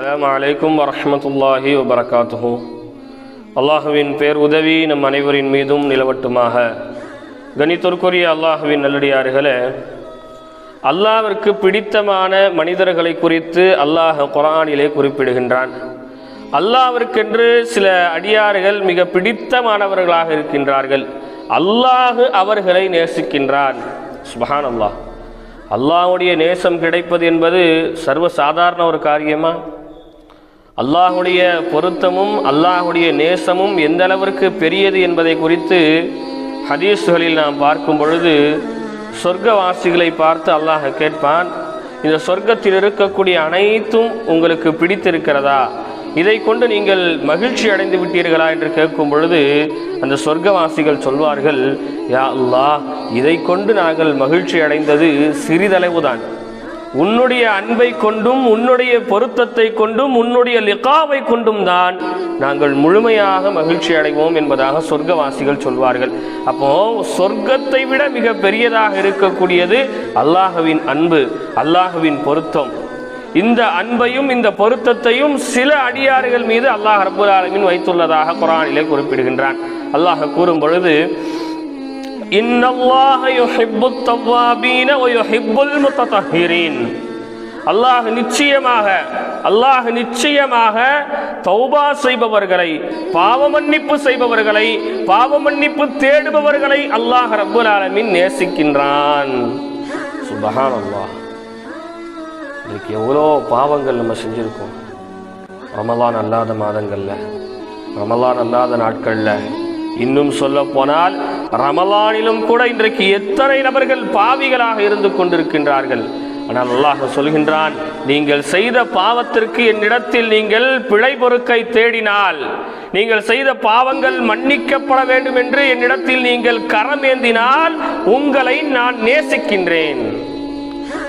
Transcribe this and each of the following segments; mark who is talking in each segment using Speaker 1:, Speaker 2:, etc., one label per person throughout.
Speaker 1: அலாம் அலைக்கும் வரமத்துல்லாஹி வபரகாத்துஹூ அல்லாஹுவின் பேர் உதவி நம் அனைவரின் மீதும் நிலவட்டுமாக. கணித்தொற்குரிய அல்லாஹுவின் நல்லடியார்களே அல்லாவிற்கு பிடித்தமான மனிதர்களை குறித்து அல்லாஹ் குரானிலே குறிப்பிடுகின்றான். அல்லாவிற்கென்று சில அடியார்கள் மிக பிடித்தமானவர்களாக இருக்கின்றார்கள். அல்லாஹ் அவர்களை நேசிக்கின்றான். சுபஹான் அல்லாஹ் அல்லாஹ்வுடைய நேசம் கிடைப்பது என்பது சர்வ சாதாரண ஒரு காரியமா? அல்லாஹுடைய பொருத்தமும் அல்லாஹுடைய நேசமும் எந்த அளவிற்கு பெரியது என்பதை குறித்து ஹதீஸ்களில் நாம் பார்க்கும் பொழுது சொர்க்கவாசிகளை பார்த்து அல்லாஹ் கேட்பான் இந்த சொர்க்கத்தில் இருக்கக்கூடிய அனைத்தும் உங்களுக்கு பிடித்திருக்கிறதா? இதை கொண்டு நீங்கள் மகிழ்ச்சி அடைந்து விட்டீர்களா என்று கேட்கும் பொழுது அந்த சொர்க்கவாசிகள் சொல்வார்கள் யா அல்லாஹ் இதை கொண்டு நாங்கள் மகிழ்ச்சி அடைந்தது சிறிதளவுதான். உன்னுடைய அன்பை கொண்டும் உன்னுடைய பொருத்தத்தை கொண்டும் உன்னுடைய லிகாவை கொண்டும் தான் நாங்கள் முழுமையாக மகிழ்ச்சி அடைவோம் என்பதாக சொர்க்கவாசிகள் சொல்வார்கள். அப்போ சொர்க்கத்தை விட மிக பெரியதாக இருக்கக்கூடியது அல்லாஹுவின் அன்பு அல்லாஹுவின் பொருத்தம். இந்த அன்பையும் இந்த பொருத்தத்தையும் சில அடியாறுகள் மீது அல்லாஹ் ரபுல் ஆலமின் வைத்துள்ளதாக குரானிலே குறிப்பிடுகின்றான். அல்லாஹ் கூறும் பொழுது அல்லாஹ் நிச்சயமாக அல்லாஹ் நிச்சயமாக தௌபா செய்பவர்களை பாவ மன்னிப்பு செய்பவர்களை பாவ மன்னிப்பு தேடுபவர்களை அல்லாஹ் ரப்புல் ஆலமின் நேசிக்கின்றான். சுபஹான் அல்லாஹ் இன்னைக்கு எவ்வளோ பாவங்கள் நம்ம செஞ்சுருக்கோம். ரமலான் அல்லாத மாதங்களில் ரமலான் அல்லாத நாட்களில் இன்னும் சொல்ல போனால் ரமலானிலும் கூட இன்றைக்கு எத்தனை நபர்கள் பாவிகளாக இருந்து கொண்டிருக்கின்றார்கள்? ஆனால் அல்லாஹ் சொல்கின்றான் நீங்கள் செய்த பாவத்திற்கு என்னிடத்தில் நீங்கள் பிழை பொறுக்கை தேடினால் நீங்கள் செய்த பாவங்கள் மன்னிக்கப்பட வேண்டும் என்று என்னிடத்தில் நீங்கள் கரமேந்தினால் உங்களை நான் நேசிக்கின்றேன்.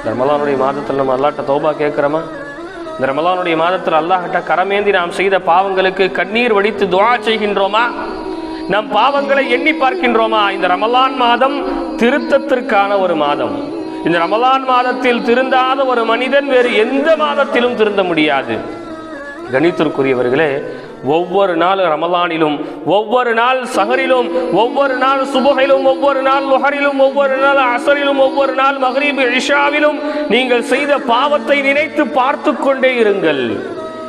Speaker 1: ரமலானுடைய மாதத்தில் நம்ம அல்லாட்ட தௌபா கேட்குறோமா? இந்த ரமலானுடைய மாதத்தில் அல்லாஹ்கிட்ட கரமேந்தி நாம் செய்த பாவங்களுக்கு கண்ணீர் வடித்து துவா செய்கின்றோமா? நம் பாவங்களை எண்ணி பார்க்கின்றோமா? இந்த ரமலான் மாதம் திருத்தத்திற்கான ஒரு மாதம். இந்த ரமலான் மாதத்தில் திருந்தாத ஒரு மனிதன் வேறு எந்த மாதத்திலும் திருந்த முடியாது. கணித்திற்குரியவர்களே ஒவ்வொரு நாள் ரமலானிலும் ஒவ்வொரு நாள் சஹரிலும் ஒவ்வொரு நாள் சுபகையிலும் ஒவ்வொரு நாள் லுஹரிலும் ஒவ்வொரு நாள் அசரிலும் ஒவ்வொரு நாள் மஹரீப் இஷாவிலும் நீங்கள் செய்த பாவத்தை நினைத்து பார்த்து கொண்டே இருங்கள்.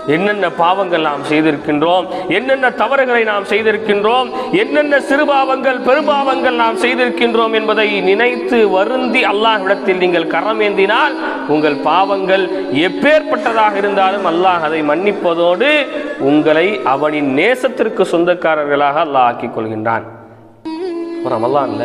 Speaker 1: என்னென்ன பாவங்கள் நாம் செய்திருக்கின்றோம் என்னென்ன தவறுகளை நாம் செய்திருக்கின்றோம் என்னென்ன சிறுபாவங்கள் பெருபாவங்கள் நாம் செய்திருக்கின்றோம் என்பதை நினைத்து வருந்தி அல்லாஹ்விடத்தில் நீங்கள் கரமேந்தினால் உங்கள் பாவங்கள் எப்பேற்பட்டதாக இருந்தாலும் அல்லாஹ் அதை மன்னிப்பதோடு உங்களை அவனின் நேசத்திற்கு சொந்தக்காரர்களாக அல்லாஹ் ஆக்கிக் கொள்கின்றான். ரமலான்ல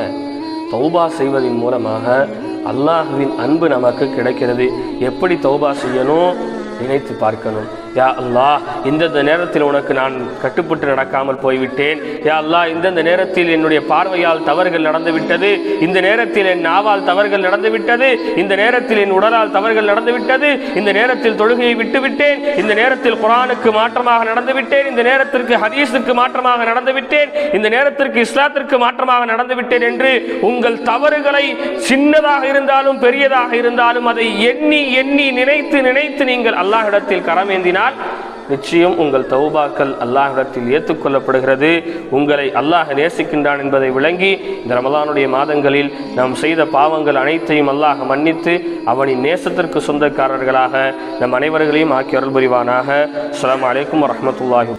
Speaker 1: தௌபா செய்வதன் மூலமாக அல்லாஹுவின் அன்பு நமக்கு கிடைக்கிறது. எப்படி தௌபா செய்யணும்? நினைத்து பார்க்கணும். யா அல்லா இந்தந்த நேரத்தில் உனக்கு நான் கட்டுப்பட்டு நடக்காமல் போய்விட்டேன். யா அல்லா இந்தந்த நேரத்தில் என்னுடைய பார்வையால் தவறுகள் நடந்துவிட்டது இந்த நேரத்தில் என் நாவால் தவறுகள் நடந்துவிட்டது இந்த நேரத்தில் என் உடலால் தவறுகள் நடந்துவிட்டது இந்த நேரத்தில் தொழுகையை விட்டுவிட்டேன் இந்த நேரத்தில் குரானுக்கு மாற்றமாக நடந்துவிட்டேன் இந்த நேரத்திற்கு ஹதீஸுக்கு மாற்றமாக நடந்துவிட்டேன் இந்த நேரத்திற்கு இஸ்லாத்திற்கு மாற்றமாக நடந்துவிட்டேன் என்று உங்கள் தவறுகளை சின்னதாக இருந்தாலும் பெரியதாக இருந்தாலும் அதை எண்ணி எண்ணி நினைத்து நினைத்து நீங்கள் அல்லாஹிடத்தில் கரமேந்தினால் நிச்சயம் உங்கள் தௌபாக்கள் அல்லாஹிடத்தில் ஏற்றுக்கொள்ளப்படுகிறது உங்களை அல்லாஹ் நேசிக்கின்றான் என்பதை விளங்கி இந்த ரமலானுடைய மாதங்களில் நாம் செய்த பாவங்கள் அனைத்தையும் அல்லாஹ் மன்னித்து அவனின் நேசத்திற்கு சொந்தக்காரர்களாக நம் அனைவர்களையும் ஆக்கி அருள் புரிவானாக அஸ்லாம் வலைக்கம் வரமத்துல்லாஹி